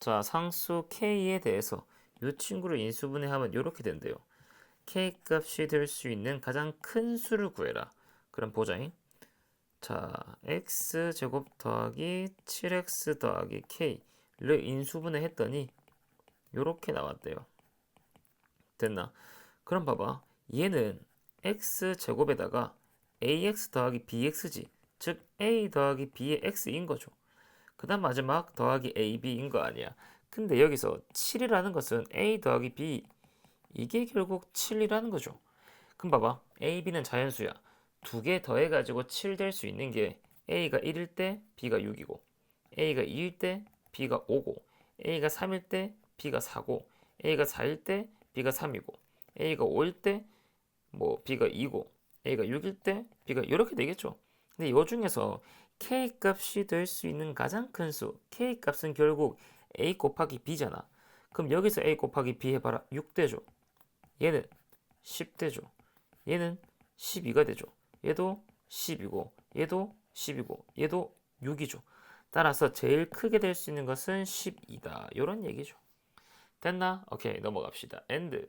자, 상수 k에 대해서 이 친구를 인수분해하면 이렇게 된대요. k 값이 될 수 있는 가장 큰 수를 구해라. 그럼 보자잉. 자, x 제곱 더하기 7x 더하기 k를 인수분해 했더니 요렇게 나왔대요. 됐나? 그럼 봐봐. 얘는 x 제곱에다가 ax 더하기 bx지. 즉 a 더하기 b의 x인 거죠. 그 다음 마지막 더하기 ab인 거 아니야. 근데 여기서 7이라는 것은 a 더하기 b 이게 결국 7이라는 거죠. 그럼 봐봐. a, b는 자연수야. 두 개 더해가지고 7 될 수 있는 게 a가 1일 때 b가 6이고 a가 2일 때 b가 5고 a가 3일 때 b가 4고 a가 4일 때 b가 3이고 a가 5일 때 뭐 b가 2고 a가 6일 때 b가 이렇게 되겠죠. 근데 이 중에서 k 값이 될 수 있는 가장 큰 수, k 값은 결국 a 곱하기 b잖아. 그럼 여기서 a 곱하기 b 해봐라. 6되죠. 얘는 10되죠. 얘는 12가 되죠. 얘도 10이고, 얘도 10이고, 얘도 6이죠. 따라서 제일 크게 될 수 있는 것은 12다. 이런 얘기죠. 됐나? 오케이, 넘어갑시다. 엔드.